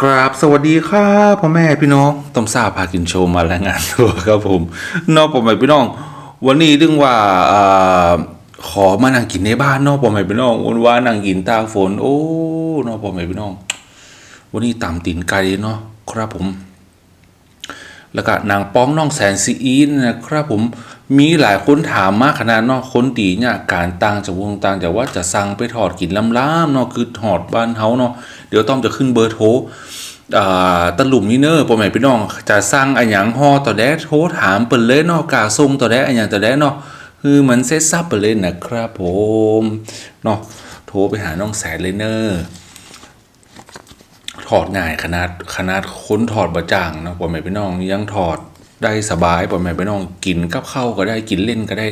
กราบสวัสดีครับพ่อแม่พี่น้องต้มซาพากินโชว์มาแล้วงานตัวครับผมนอกพ่อแม่พี่น้อง วันนี้ดึงว่าอขอมานั่งกินในบ้านนอกพ่อแม่พี่น้องวันว่านั่งกินตากฝน โอ้นอกพ่อแม่พี่น้อง วันนี้ตามตีนไก่เนาะครับผม แล้วก็นางป้องน้องแสนซีอีนนะครับผมมีหลายคนถามมากขนาดนาะคนตีเนี่ยการต่างจากวงต่างจากว่าจะสั่งไปถอดกินล้ำๆเนาะคือถอดบ้านเฮาเนาะ ดี๋ยวต้องจะขึ้นเบอร์โทรอ่าตะหลุมนี่เนอร์พ่อแม่พี่น้อง จะสั่งอันหยังฮอต่อแดโทรถามเปิ่นเลยเนาะกาส่งต่อแดอันหยังต่อแดเนาะคือมันเซ็ตซับไปเลยนะครับผมเนาะโทรไปหาน้องแสนเลยเนอร์ถอดง่ายขนาดขนาดค้นถอดบะจ่างนะพ่อแม่พี่น้องยังถอดได้สบายพ่อแม่พี่น้องกินกับข้าวก็ได้กินเล่นก็ได้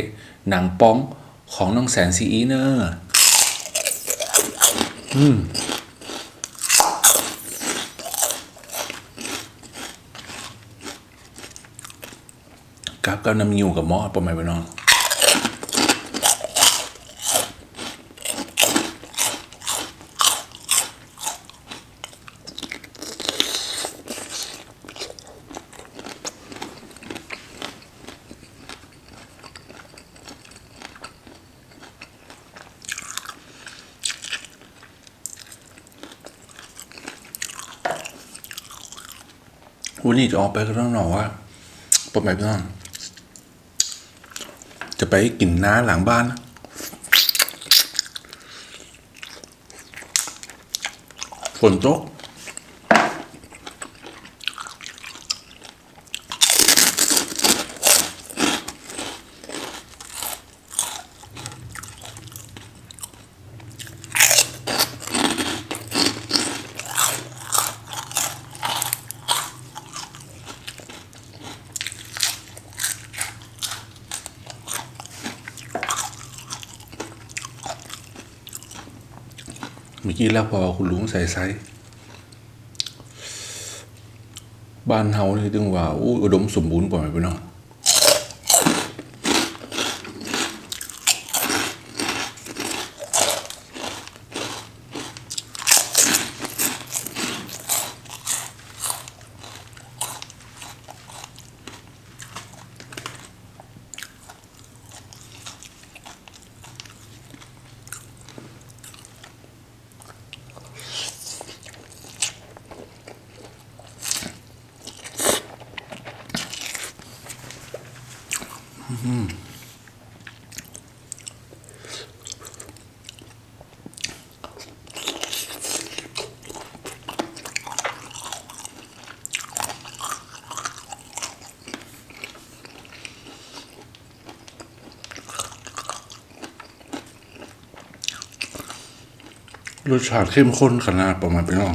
หนังป้องของน้องแสนซีอีเนอร์อืม กับกับน้ำมิวกับหมอพ่อแม่พี่น้องวันนี้จะออกไปก็ต้องหนอกว่าปม่พี่น้อง จะไปกินน้าหลังบ้านฝนตก มื่อกี้แล้วพอคุณลุงใส่ไซส์บ้านเฮานี่ตึงว่าอุดมสมบูรณ์กว่าไหมพี่น้อง รสชาติเข้มข้นขนาดประมาณพี่น้อง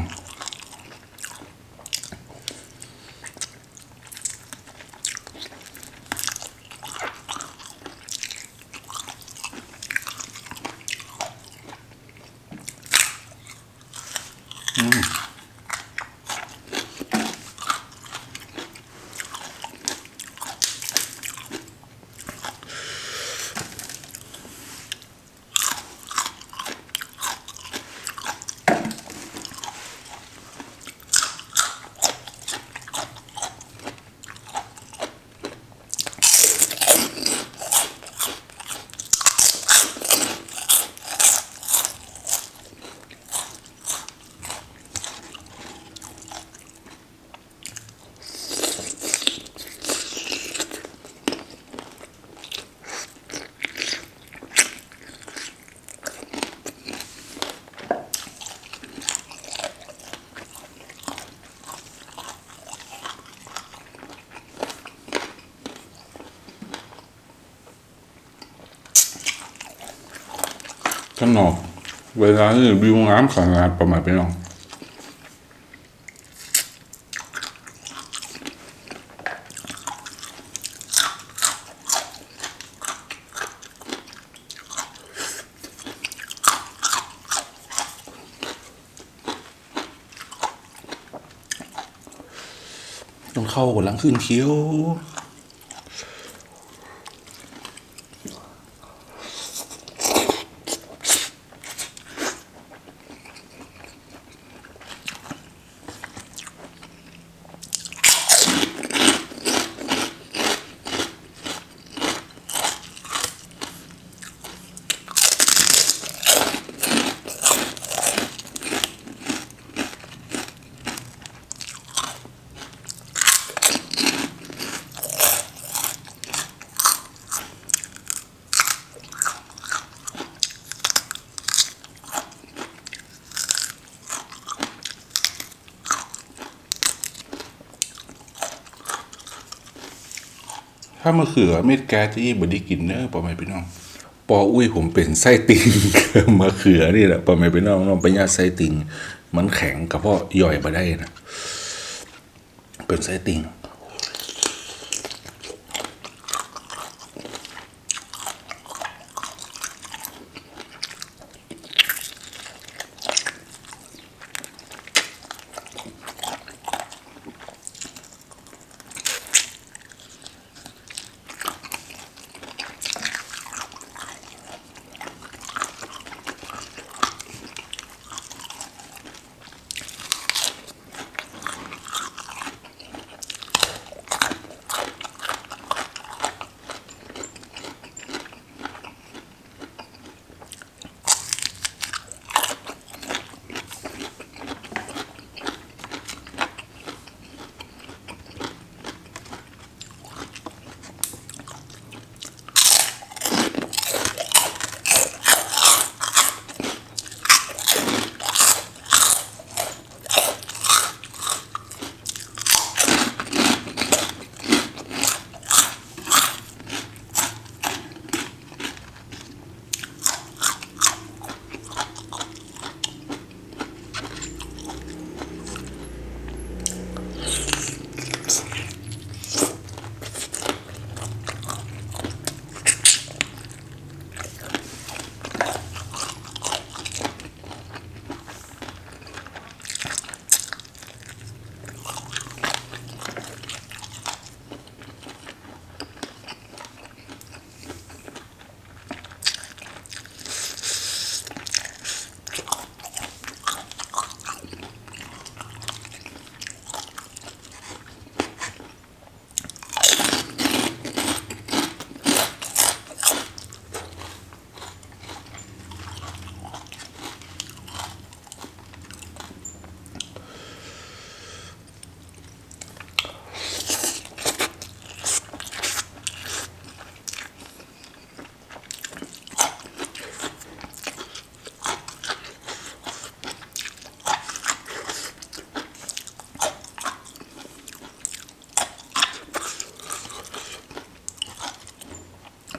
ข้างนอก เวลานี่วิวงามขนาดประมาณพี่น้องต้องเข้ากำลังขึ้นเคี้ยว ถ้ามะเขือเม็ดแก๊สที่บดีกินเนอะปอไม่พี่น้องปออุ้ยผมเป็นไส้ติ่งมะเขือนี่แหละปอไม่พี่น้องน้องปัญญาไส้ติ่งมันแข็งกับพ่อย่อยมาได้นะเป็นไส้ติ่ง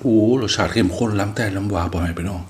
โอ้รสชาติเข้มข้นล้ำแต่ล้ำวานปอไม่พี่น้อง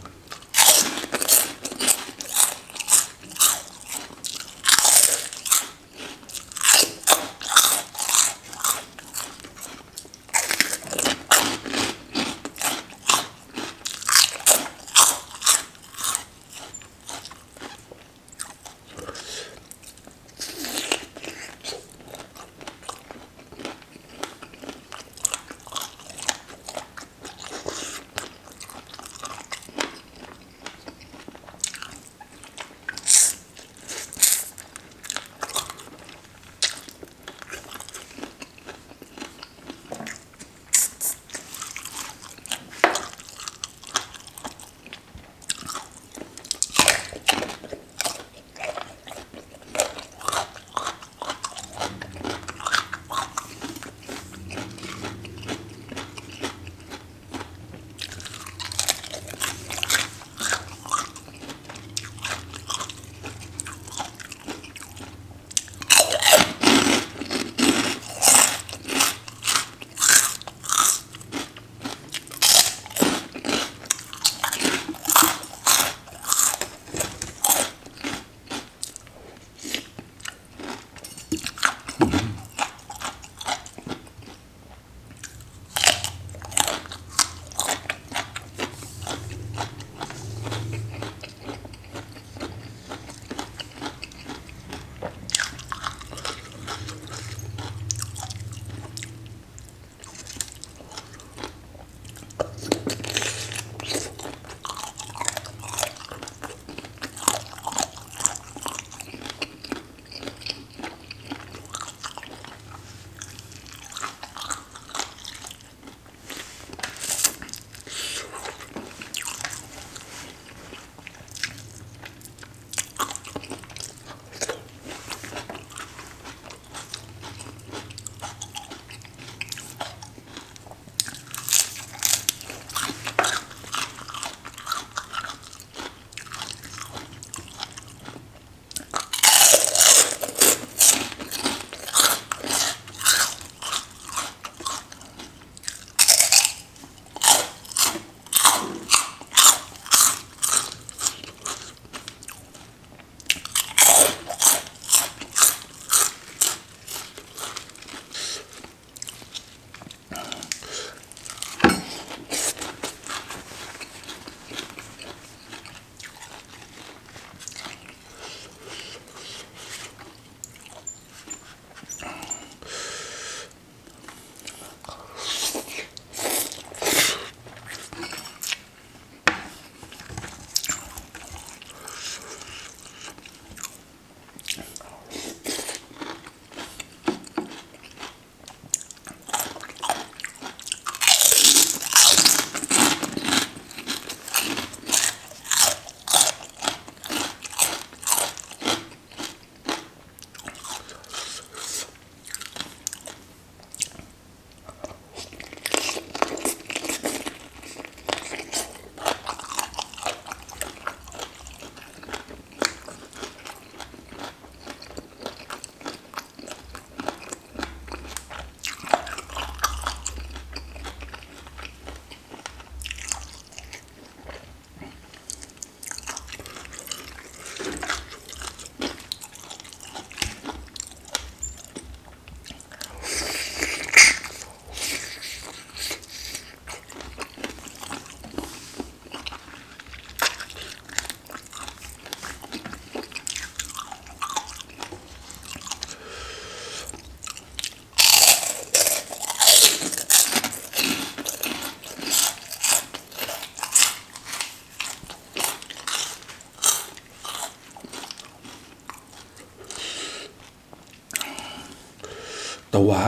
ว่า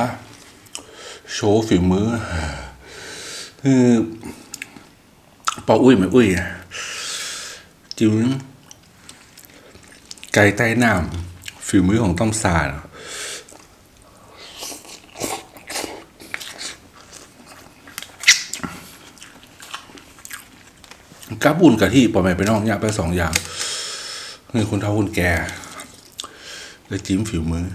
โชว์ฝีมือคือปออุ้ยไม่อุ้ยจิ๋วไก่ใต้น้ำฝีมือของต้อมสาดกาบุญกะที่ปอไม่ไปน้องอยากไปสองอย่างคือคนเฒ่าคนแก่ แล้วจิ้มฝีมือ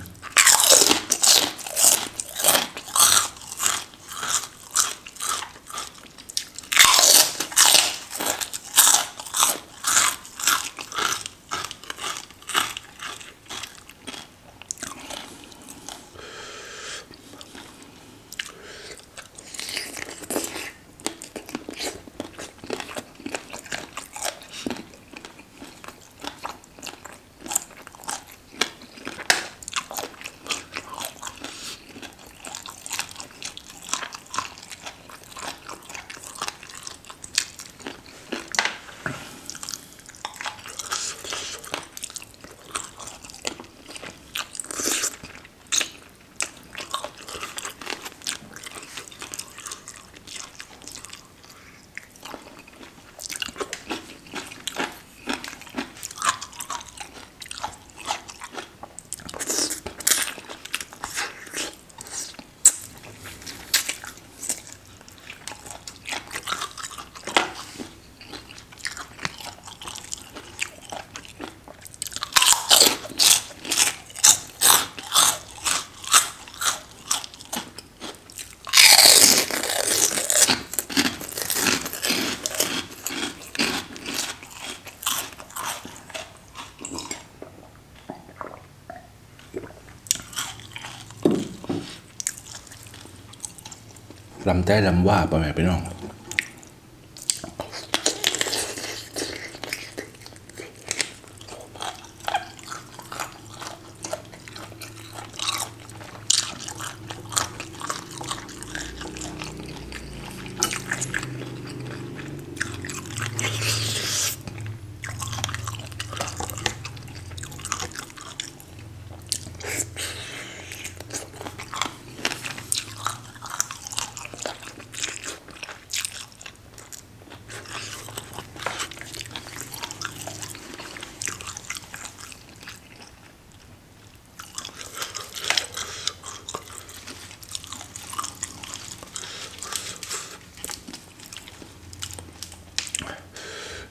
ลำได้ลำว่าไปไหมไปน้อง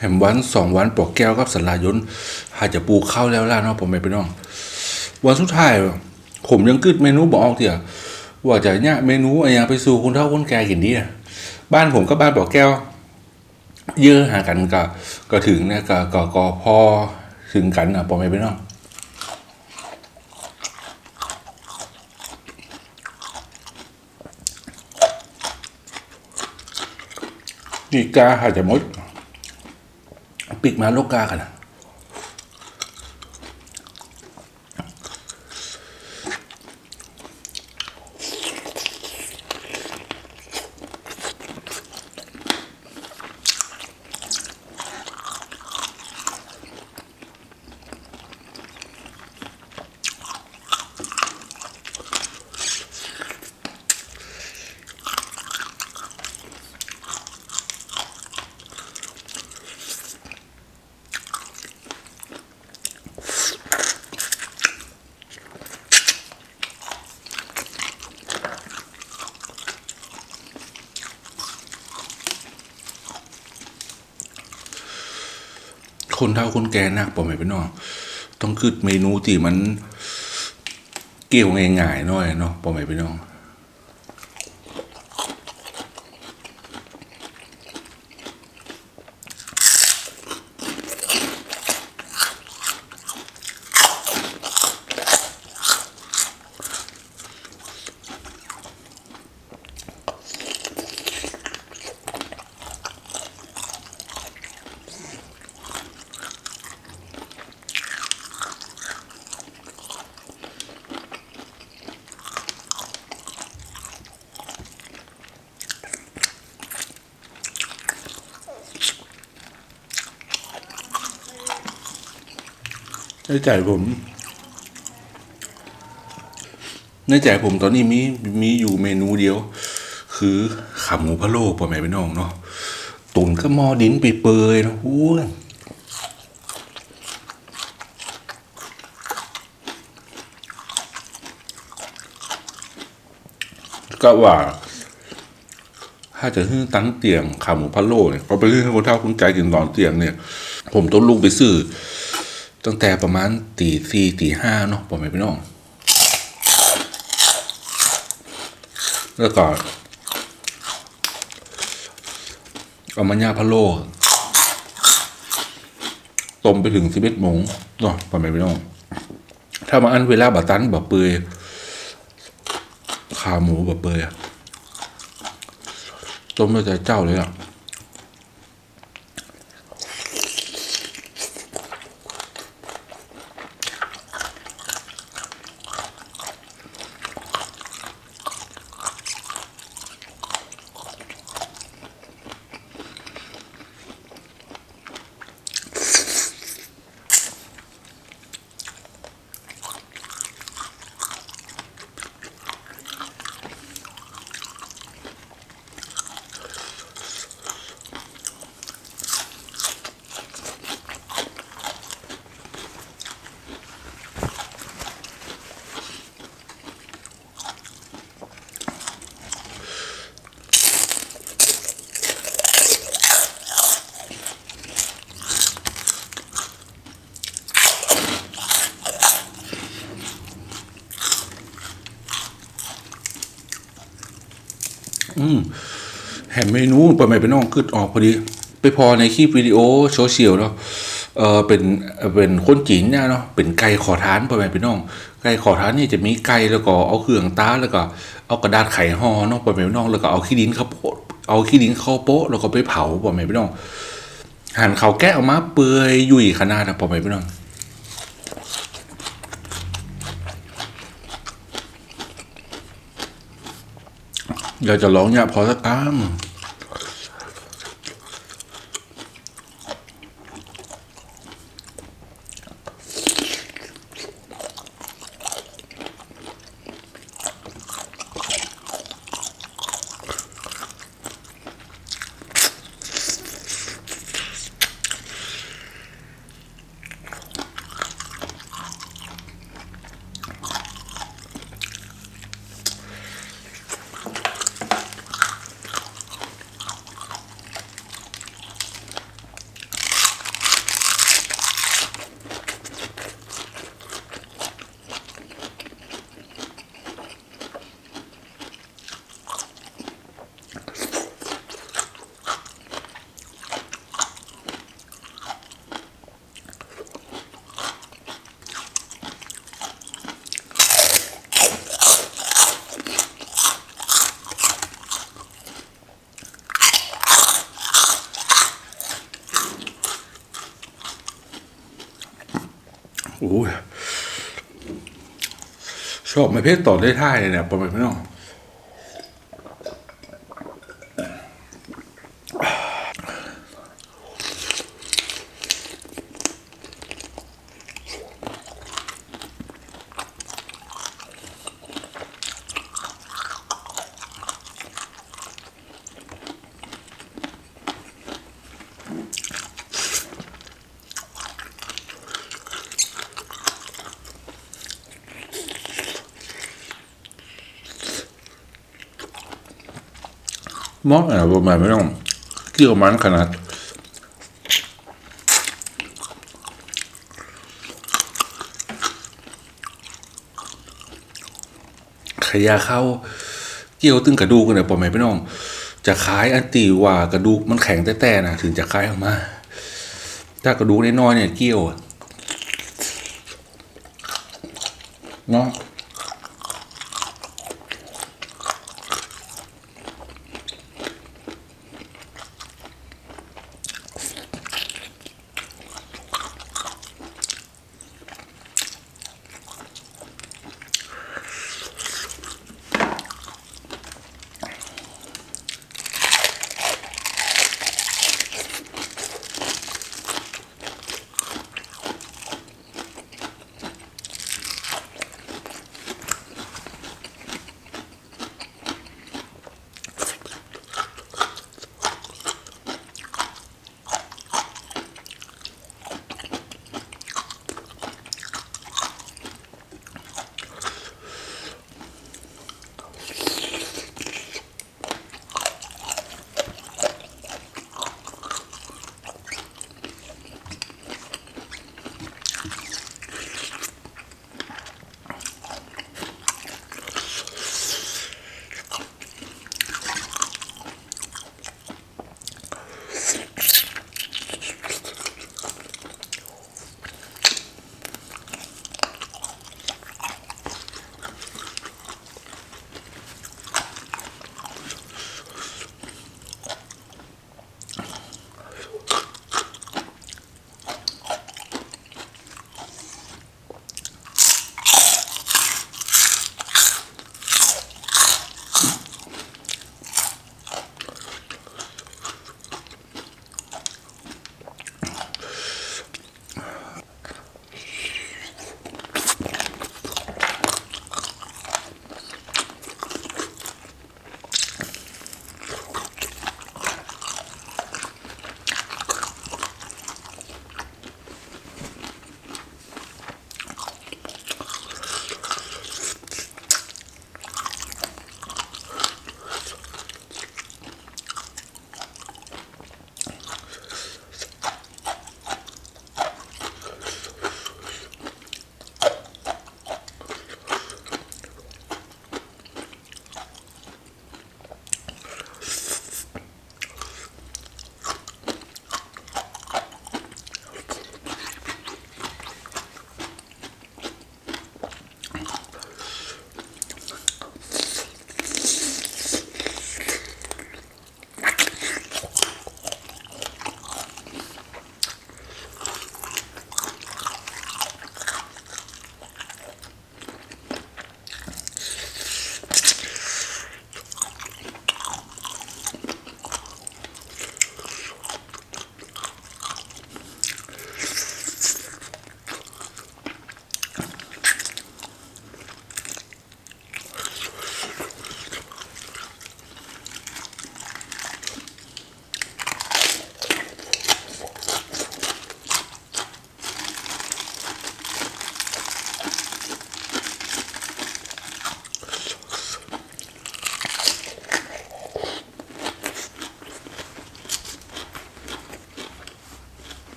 แหมวันสองวันปอกแก้วกับสันลายนหาจะปลูกข้าแล้วล่ะเนาะผมไม่ไปน้อง วันสุดท้ายผมยังกึดเมนูบอกออกเถอะว่าจะเนี่ยเมนูอะไรอย่างไปสู่คนเฒ่าคนแก่กินดีอะบ้านผมก็บ้านปอกแก้ว เยอะหากันก็ก็ถึงเนี่ยก็ก็ก็พอถึงกันอะปอไม่ไปน้องนี่กาหาจะมด ปิกมาโลกกากันนะ คนเฒ่าคนแก่นักปอไม่เปน้องต้องคืดเมนูที่มันเกี่ยวง่ายๆหน่อยเนาะปอไม่เปน้อง ในใจผม ในใจผมตอนนี้มีมีอยู่เมนูเดียว คือขาหมูพะโล้พ่อแม่พี่น้องเนาะตุนก็มอดินไปเปยนะอู้ยก็ว่า ถ้าจะฮื้อตั้งเตียงขาหมูพะโล้เนี่ยก็ไปเรื่องให้คนเฒ่าคนใจกินตอนเตียงเนี่ย ผมต้องลุกไปซื้อ ตั้งแต่ประมาณตีสี่ตีห้าเนาะพ่อแม่พี่น้อง แล้วก็เอามาย่าพะโล้ต้มไปถึงสิบเอ็ดโมงเนาะพ่อแม่พี่น้อง ถ้ามาอันเวลาบะตันบะเปือยขาหมูบะเปยอะต้มด้วยใจเจ้าเลยอะ อืมแหมเมนูเปิดใหม่เป็นน้องขึ้นออกพอดี ไปพอในคลิปวิดีโอโซเชียลเนาะเออเป็นเป็นคนจีนเนี่ยเนาะเป็นไก่ขอทานเปิดใหม่เป็นน้อง ไก่ขอทานนี่จะมีไก่แล้วก็เอาเครื่องตาแล้วก็เอากระดาษไขห่อเนาะเปิดใหม่เป็นน้องแล้วก็เอาขี้ดินข้าวโปะเอาขี้ดินข้าวโปะแล้วก็ไปเผาเปิดใหม่เป็นน้องหั่นเขาวแกะออกมาเปื่อยยุ่ยขนาดนะเปิดใหม่เป็นน้อง อยากจะร้องเนี่ยพอสักอ้ามโอ้ย ชอบไม่เพศต่อได้ท่ายเลยเนี่ยประมาณไม่น้อง มอดอะไรประมาณไม่น้องเกี่ยวมันขนาดขยาเข้าเกี่ยวตึงกระดูกกันเนี่ยปอแม่พี่น้อง จะขายอันตีว่ากระดูกมันแข็งแต่ๆนะถึงจะขายออกมา ถ้ากระดูกน้อยๆเนี่ยเกี่ยวเนาะ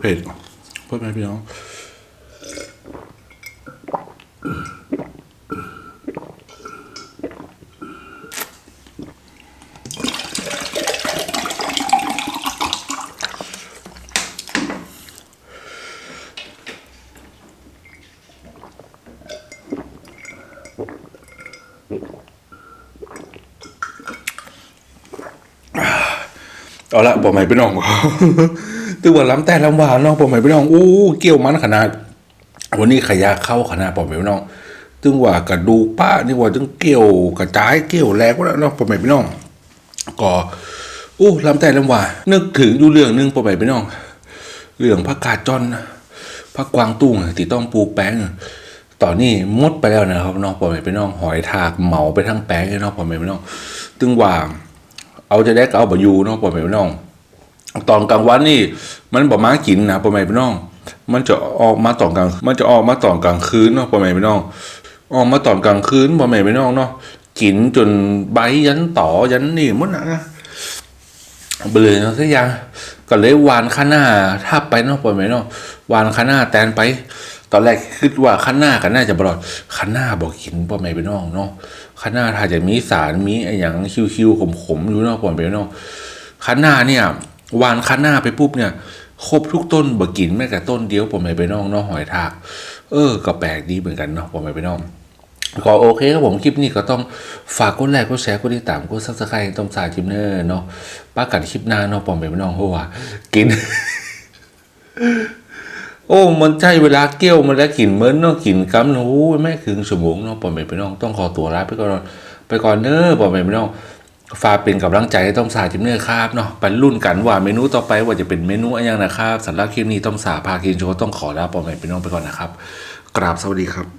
เผ็ดพ่อแม่พี่น้องเอาละบอกใหม่พี่น้อง ตัววันล้ำแต่ล้ำหวานเนาะบอกใหม่พี่น้องโอ้เกี่ยวมันขนาด วันนี้ขยะเข้าขนาดบอกใหม่พี่น้องตึงว่ากระดูป้านี่ว่าตึงเกี่ยวกระจายเกี่ยวแรงก็แล้วเนาะบอกใหม่พี่น้องก็โอ้ล้ำแต่ล้ำหวานนึกถึงอยู่เรื่องหนึงบอกใหม่พี่น้อง เรื่องผักกาจอนผักกวางตุ้งที่ต้องปูแป้งตอนนี้มดไปแล้วนะครับน้องปอมไปน้อง หอยทากเหมาไปทั้งแป้งเลยเน้องปอมไปน้อง ตึงว่าเอาจะได้ก็เอาบอยู่เน้องปอมไปน้อง ตอนกลางวันนี่มันบ่มากินนะปอมไปน้อง มันจะออกมาตอนกลางมันจะออกมาตอนกลางคืนเนาะปอมไปน้อง ออกมาตอนกลางคืนปอมไปน้องเนาะกินจนใบยันต่อยันนี่หมดนะเบลอเนาะสักอย่างก็เลยวานข้างหน้าถ้าไปเนาะปล่อยไหมเนาะวานข้างหน้าแตนไป ตอนแรกคิดว่าข้างหน้ากันน่าจะบลอดข้างหน้าบอกกินปล่อยไหมไปน้องเนาะข้างหน้าถ้าจะมีสารมีไอ้อย่างคิวๆขมๆอยู่เนาะปล่อยไหมไปเนาะข้างหน้าเนี่ย วานข้างหน้าไปปุ๊บเนี่ยครบทุกต้นบ่กินแม้แต่ต้นเดียวปล่อยไหมไปน้องเนาะหอยทาก เออก็แปลกดีเหมือนกันเนาะปล่อยไหมไปน้องก็โอเคครับผมคลิปนี้ก็ต้องฝากกดไลค์กดแชร์กดติดตามกดซับสไครต์ต้องสายจิมเนอร์เนาะป้ากันคลิปหน้าเนาะปอมเป็นพี่น้องเพราะว่ากิน โอ้มันใจเวลาเกี่ยวมันแล้วกินเหมือนเนาะกินกำเนาะโอ้ยแม่คืนชั่วโมงเนาะปอมเป็นพี่น้องต้องขอตัวลาไปก่อนไปก่อนเด้อปอมเป็นพี่น้อง ฝากเป็นกำลังใจให้ต้องสายจิมเนอร์ครับเนาะไปรุ่นกันว่าเมนูต่อไปว่าจะเป็นเมนูอะไรย่างนะครับสำหรับคลิปนี้ต้องสาพาคินโชต้องขอลาปอมเป็นน้องไปก่อนนะครับ กราบสวัสดีครับ